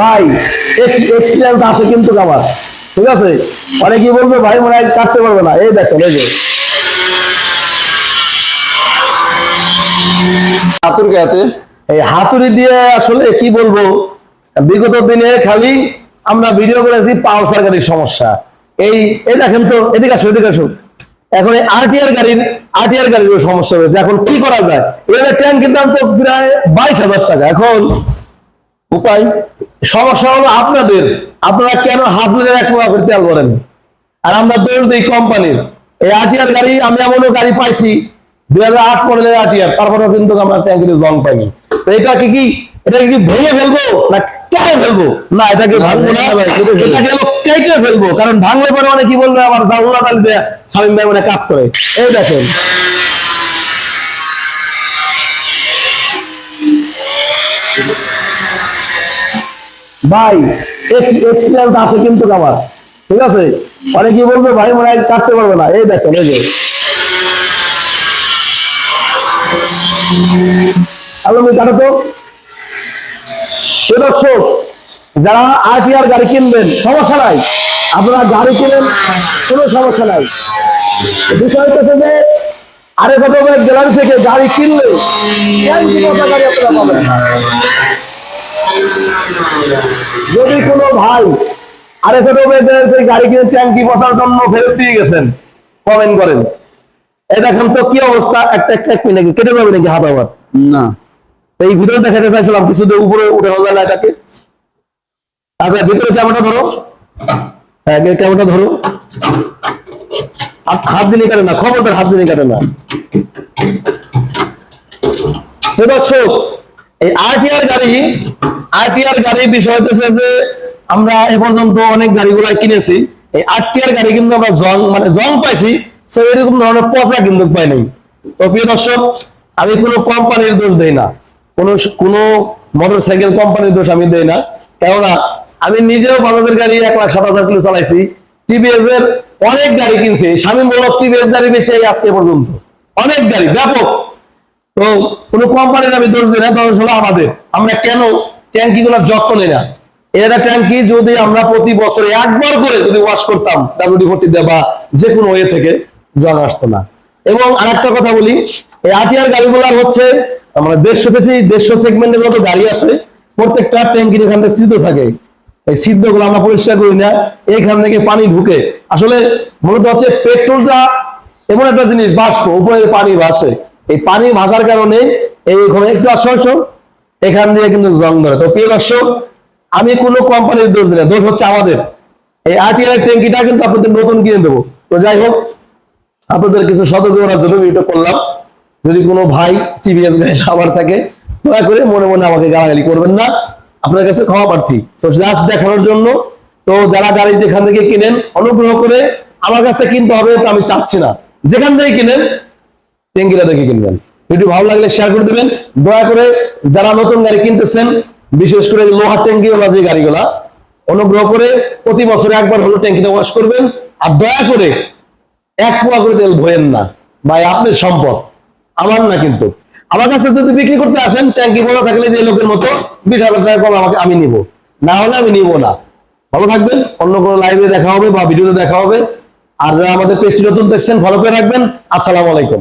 ভাই এক্সপিরিয়েন্স আছে কিন্তু আমার ঠিক আছে? অনেকে বলবে ভাই মনে হয় কাটতে পারবে না। এই দেখেন এই যে। হাতুর গাতে এই হাতুড়ি দিয়ে আসলে কি বলব? বিগত দিনে খালি আমরা ভিডিও করেছি পালসার গাড়ির সমস্যা। এই এই দেখেন তো এদিকে আসো এদিকে আসো এখন এই আরটিআর গাড়ির আরটিআর গাড়ির সমস্যা হয়েছে। এখন কি করা যায়? এর ট্যাঙ্কের দাম তো প্রায় বাইশ হাজার টাকা। এখন উপায়? সমস্যা হলো আপনাদের। আপনারা কেন হাফ লিটার এক টাকা করে তেল করেন আর আমরা দৌড় দিই কোম্পানির। এই আটিয়ার গাড়ি আমি এমনও গাড়ি পাইছি দুই হাজার আট মডেলের আটিয়ার। তারপরেও কিন্তু আমরা ট্যাঙ্কিতে জং পাইনি। তো এটা কি কি এটা কি ভেঙে ফেলব না কেটে ফেলব? না এটাকে ভাঙবো না। এটাকে কেটে ফেলব। কারণ ভাঙলে পরে মানে কি বলবে আমার জাউলা তালি দিয়ে স্বামী ভাই মানে কাজ করে। এই দেখেন। ভাই এক্সপিরিয়েন্স আছে কিন্তু আমার, ঠিক আছে? অনেকে বলবে ভাই, মনে হয় কাটতে পারবে না। এই দেখেন, এই যে। আমি কাটো তো? যারা আরটিআর গাড়ি কিনবেন, সমস্যা নাই। আপনারা গাড়ি কিনেন, কোনো সমস্যা নাই। বিষয় হচ্ছে যে, আরে কত গ্যালারি থেকে গাড়ি কিনলে গাড়ি আপনারা পাবেন। যদি কোনো ভাই আরে ছোট মেয়েদের সেই গাড়ি কিনে ট্যাঙ্কি বসার জন্য ফেরত দিয়ে গেছেন কমেন্ট করেন। এই দেখেন তো কি অবস্থা? একটা একটা এক মিনিট কেটে যাবে নাকি হাত আবার? না। এই ভিডিও দেখাতে চাইছিলাম কিছু উপরে উঠে হবে না এটাকে। আচ্ছা ভিতরে ক্যামেরাটা ধরো। হ্যাঁ ক্যামেরাটা ধরো। হাত- জিনিস কাটে না খবরদার হাত জিনিস কাটে না। দর্শক এই গাড়ি আরটিআর গাড়ি বিষয় হচ্ছে যে আমরা এ পর্যন্ত অনেক গাড়িগুলো কিনেছি। এই আরটিআর গাড়ি কিন্তু আমরা জং মানে জং পাইছি তো এরকম ধরনের পচা কিন্তু পাই নাই। তো প্রিয় দর্শক, আমি কোনো কোম্পানির দোষ দেই না। কোনো কোনো মোটর সাইকেল কোম্পানির দোষ আমি দেই না। কেননা আমি নিজেও বাজাজের গাড়ি এক লাখ সাত হাজার কিলো চালাইছি। টিভিএস এর অনেক গাড়ি কিনছি। স্বামী বলল টিভিএস গাড়ি বেশি এই আজকে পর্যন্ত। অনেক গাড়ি, ব্যাপক। তো কোনো কোম্পানির আমি দোষ দিই না, দোষ হলো আমাদের। আমরা কেন ট্যাঙ্কি গুলোর যত্ন নেই না। এরা ট্যাঙ্কি যদি আমরা প্রতি বছরে একবার করে যদি ওয়াশ করতাম ডাব্লিউডি ফোর্টি দিয়ে বা যে কোনো ওয়ে থেকে জল আসতো না। এবং আরেকটা কথা বলি, এই আটিয়ার গাড়িগুলার হচ্ছে আমরা দেড়শো কেজি দেড়শো সেগমেন্টের মতো গাড়ি আছে, প্রত্যেকটা ট্যাঙ্কির এখান থেকে সিদ্ধ থাকে। এই সিদ্ধগুলো আমরা পরিষ্কার করি না এইখান থেকে পানি ঢুকে। আসলে মূলত হচ্ছে পেট্রোলটা এমন একটা জিনিস, বাষ্প উপরে পানি ভাসে। এই পানি ভাসার কারণে এইখানে একটু আশ্চর্য এখান দিয়ে কিন্তু জং ধরে। তো প্রিয় দর্শক, আমি কোনো কোম্পানির দোষ দিই না, দোষ হচ্ছে আমাদের। এই আরটিআর ট্যাঙ্কিটা কিন্তু আপনাদের নতুন কিনে দেবো। তো যাই হোক, আপনাদের কিছু সতর্ক করার জন্য ভিডিও করলাম। যদি কোনো ভাই টিভিএস গাড়ি আবার থাকে, দয়া করে মনে মনে আমাকে গালাগালি করবেন না। আপনার কাছে ক্ষমা প্রার্থী। তো জাস্ট দেখানোর জন্য, তো যারা গাড়ি যেখান থেকে কিনেন, অনুগ্রহ করে আমার কাছে কিনতে হবে, তো আমি চাচ্ছি না। যেখান থেকে কিনেন, ট্যাঙ্কিটা দেখে কিনবেন। ভিডিও ভালো লাগলে শেয়ার করে দিবেন। দয়া করে যারা নতুন গাড়ি কিনতেছেন, বিশেষ করে লোহার ট্যাঙ্কি ওলা যে গাড়িগুলা, অনুগ্রহ করে প্রতি বছর একবার হলো ট্যাঙ্কিটা ওয়াশ করবেন। আর দয়া করে এক পোয়া করে তেল ভরেন না। ভাই, আপনার সম্পদ। আমার না কিন্তু। আমার কাছে যদি বিক্রি করতে আসেন, ট্যাঙ্কি বড় থাকলে যে লোকের মতো বিশ হাজার টাকা কম আমাকে আমি নিব। না হলে আমি নিব না। ভালো থাকবেন, অন্য কোনো লাইভে দেখা হবে বা ভিডিওতে দেখা হবে। আর যারা আমাদের পেজটি নতুন দেখছেন ফলো করে রাখবেন। আসসালামু আলাইকুম।